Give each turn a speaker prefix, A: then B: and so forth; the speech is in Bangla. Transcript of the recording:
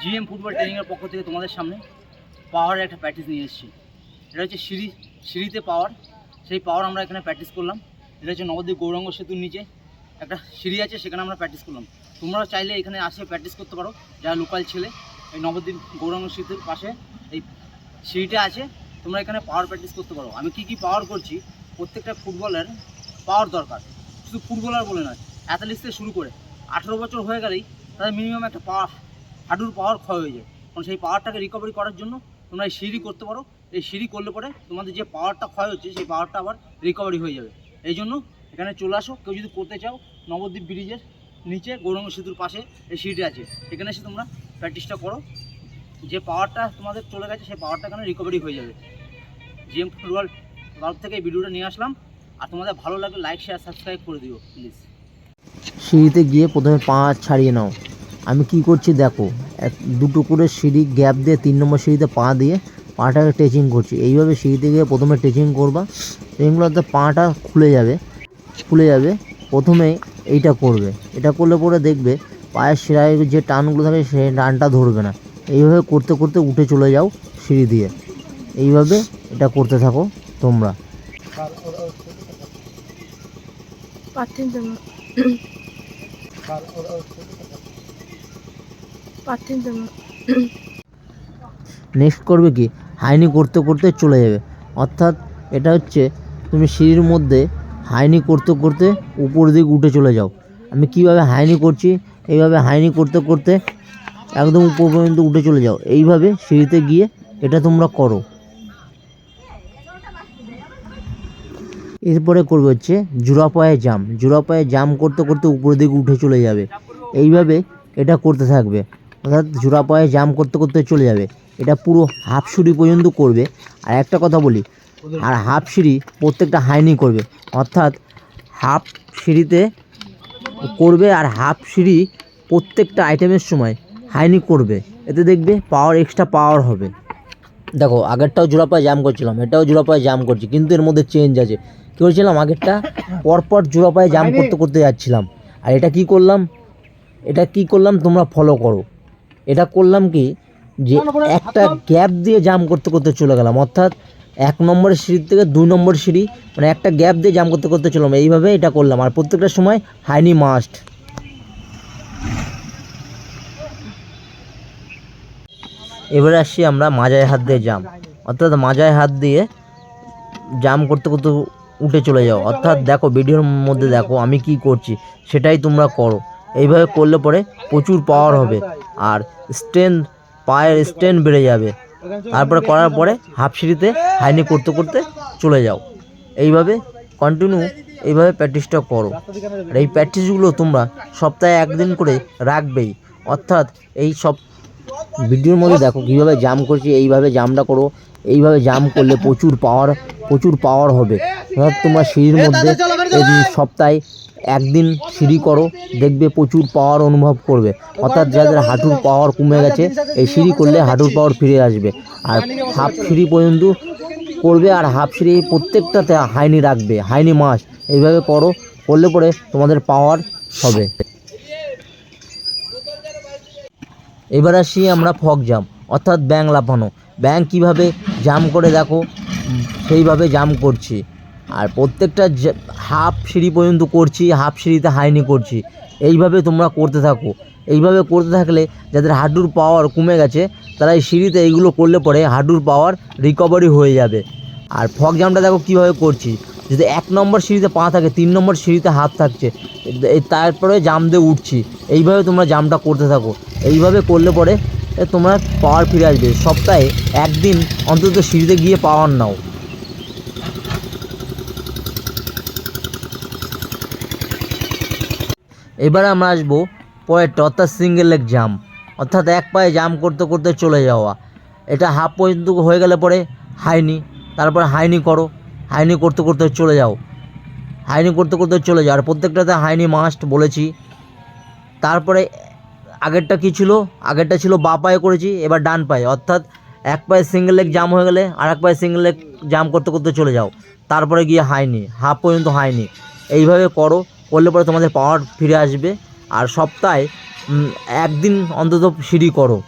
A: জিএম ফুটবল ট্রেনিংয়ের পক্ষ থেকে তোমাদের সামনে পাওয়ারের একটা প্র্যাকটিস নিয়ে এসেছি। এটা হচ্ছে সিঁড়ি, সিঁড়িতে পাওয়ার। সেই পাওয়ার আমরা এখানে প্র্যাকটিস করলাম। এটা হচ্ছে নবদ্বীপ গৌরাঙ্গ সেতুর নিচে একটা সিঁড়ি আছে, সেখানে আমরা প্র্যাকটিস করলাম। তোমরাও চাইলে এখানে আসে প্র্যাকটিস করতে পারো, যারা লোকাল ছেলে, এই নবদ্বীপ গৌরাঙ্গ সেতুর পাশে এই সিঁড়িটা আছে, তোমরা এখানে পাওয়ার প্র্যাকটিস করতে পারো। আমি কি কি পাওয়ার করছি, প্রত্যেকটা ফুটবলের পাওয়ার দরকার। শুধু ফুটবলার বলে নয় অ্যাথলেটিক্স থেকে শুরু করে আঠেরো বছর হয়ে গেলেই তাদের মিনিমাম একটা পাওয়ার হাঁটুর পাওয়ার ক্ষয় হয়ে যায়। কারণ সেই পাওয়ারটাকে রিকভারি করার জন্য তোমরা এই সিঁড়ি করতে পারো। এই সিঁড়ি করলে পরে তোমাদের যে পাওয়ারটা ক্ষয় হচ্ছে, সেই পাওয়ারটা আবার রিকভারি হয়ে যাবে। এই জন্য এখানে চলে আসো। কেউ যদি করতে চাও, নবদ্বীপ ব্রিজের নিচে গৌরাঙ্গ সেতুর পাশে এই সিঁড়ি আছে। এখানে এসে তোমরা প্র্যাকটিসটা করো। যে পাওয়ারটা তোমাদের চলে গেছে, সেই পাওয়ারটা এখানে রিকভারি হয়ে যাবে। জিএম ফুটবল তরফ থেকে এই ভিডিওটা নিয়ে আসলাম। আর তোমাদের ভালো লাগলে লাইক শেয়ার সাবস্ক্রাইব করে দিও প্লিজ
B: সিঁড়িতে গিয়ে প্রথমে পা ছাড়িয়ে নাও। আমি কি করছি দেখো, এক, দুটো করে সিঁড়ি গ্যাপ দিয়ে, তিন নম্বর সিঁড়িতে পা দিয়ে পাটাকে টেচিং করছি এইভাবে সিঁড়িতে গিয়ে প্রথমে টেচিং করবা ট্রেচিংগুলোতে পাটা খুলে যাবে খুলে যাবে প্রথমে এইটা করবে এটা করলে পরে দেখবে পায়ের শিরায় যে টানগুলো থাকে সেই টানটা ধরবে না এইভাবে করতে করতে উঠে চলে যাও সিঁড়ি দিয়ে এইভাবে এটা করতে থাকো তোমরা.
C: Patínzame.
B: নেক্সট করবে কি? হাইনি করতে করতে চলে যাবে। অর্থাৎ এটা হচ্ছে তুমি সিঁড়ির মধ্যে হাইনি করতে করতে উপর দিকে উঠে চলে যাও। আমি কীভাবে হাইনি করছি? এইভাবে হাইনি করতে করতে একদম উপর পর্যন্ত উঠে চলে যাও। এইভাবে সিঁড়িতে গিয়ে এটা তোমরা করো। এরপরে করবে হচ্ছে জোড়া পায়ে জাম। জোড়া পায়ে জাম করতে করতে উপরের দিকে উঠে চলে যাবে। এইভাবে এটা করতে থাকবে। অর্থাৎ জোড়া পায়ে জাম করতে করতে চলে যাবে। এটা পুরো হাফ সিঁড়ি পর্যন্ত করবে। আর একটা কথা বলি আর হাফ সিঁড়ি প্রত্যেকটা হাইনি করবে। অর্থাৎ হাফ সিঁড়িতে করবে আর হাফ সিঁড়ি প্রত্যেকটা আইটেমের সময় হাইনি করবে। এতে দেখবে পাওয়ার এক্সট্রা পাওয়ার হবে। দেখো আগেরটাও জোড়া পায়ে জাম করছিলাম এটাও জোড়া পায়ে জাম করছি কিন্তু এর মধ্যে চেঞ্জ আছে। কী করেছিলাম আগেরটা পরপর জোড়া পায়ে জাম করতে করতে যাচ্ছিলাম। আর এটা কি করলাম? এটা কি করলাম? তোমরা ফলো করো। এটা করলাম কি যে একটা গ্যাপ দিয়ে জাম করতে করতে চলে গেলাম। অর্থাৎ এক নম্বরের সিঁড়ি থেকে দুই নম্বর সিঁড়ি মানে একটা গ্যাপ দিয়ে জাম করতে করতে চললাম। এইভাবে এটা করলাম। আর প্রত্যেকটা সময় হাইনি মাস্ট এবারে আসছি আমরা মাজায় হাত দিয়ে জাম অর্থাৎ মাজায় হাত দিয়ে জাম করতে করতে উঠে চলে যাও। অর্থাৎ দেখো ভিডিওর মধ্যে দেখো আমি কি করছি সেটাই তোমরা করো। এইভাবে করলে পরে প্রচুর পাওয়ার হবে। আর স্ট্রেন্থ পায়ের স্ট্রেন্থ বেড়ে যাবে। তারপরে করার পরে হাফ সিঁড়িতে হাইনি করতে করতে চলে যাও। এইভাবে কন্টিনিউ এইভাবে প্র্যাকটিসটা করো। আর এই প্র্যাকটিসগুলো তোমরা সপ্তাহে একদিন করে রাখবেই। অর্থাৎ এই সব ভিডিওর মধ্যে দেখো কীভাবে জাম করছি, এইভাবে জামটা করো। এইভাবে জাম করলে প্রচুর পাওয়ার প্রচুর পাওয়ার হবে। অর্থাৎ তোমরা সিঁড়ির মধ্যে এই সপ্তাহে একদিন সিঁড়ি করো দেখবে প্রচুর পাওয়ার অনুভব করবে। অর্থাৎ যাদের হাঁটুর পাওয়ার কমে গেছে এই সিঁড়ি করলে হাঁটুর পাওয়ার ফিরে আসবে। আর হাফ সিঁড়ি পর্যন্ত করবে আর হাফ সিঁড়ি প্রত্যেকটাতে হাইনি রাখবে হাইনি মাস। এইভাবে করো করলে পরে তোমাদের পাওয়ার হবে। এবার আসি আমরা ফক জাম অর্থাৎ ব্যাং লাফানো। ব্যাং কীভাবে জাম করে দেখো সেইভাবে জাম করছি। আর প্রত্যেকটা হাফ সিঁড়ি পর্যন্ত করছি হাফ সিঁড়িতে হাইনি করছি। এইভাবে তোমরা করতে থাকো। এইভাবে করতে থাকলে যাদের হাঁটুর পাওয়ার কমে গেছে, তারা এই সিঁড়িতে এইগুলো করলে পরে হাঁটুর পাওয়ার রিকভারি হয়ে যাবে। আর ফক জামটা দেখো কীভাবে করছি। যদি এক নম্বর সিঁড়িতে পা থাকে, তিন নম্বর সিঁড়িতে হাত থাকছে তারপরে জাম দিয়ে উঠছি। এইভাবে তোমরা জামটা করতে থাকো। এইভাবে করলে পরে তোমরা পাওয়ার ফিরে আসবে। সপ্তাহে একদিন অন্তত সিঁড়িতে গিয়ে পাওয়ার নাও। এবার আমরা আসব পরেরটা অর্থাৎ সিঙ্গেল লেগ জাম অর্থাৎ এক পায়ে জাম করতে করতে চলে যাওয়া। এটা হাফ পর্যন্ত হয়ে গেলে পরে হাইনি, তারপরে হাইনি করো। হাইনি করতে করতে চলে যাও। হাইনি করতে করতে চলে যাও। আর প্রত্যেকটাতে হাইনি মাস্ট বলেছি। তারপরে আগেরটা কি ছিল? আগেরটা ছিল বা পায়ে করেছি, এবার ডান পায়ে। অর্থাৎ এক পায়ে সিঙ্গেল লেগ জাম হয়ে গেলে আর এক পায়ে সিঙ্গেল লেগ জাম করতে করতে চলে যাও। তারপরে গিয়ে হাইনি হাফ পর্যন্ত হাইনি। এইভাবে করো। করলে পরে তোমাদের পাওয়ার ফিরে আসবে। আর সপ্তাহে একদিন অন্তত সিঁড়ি করো।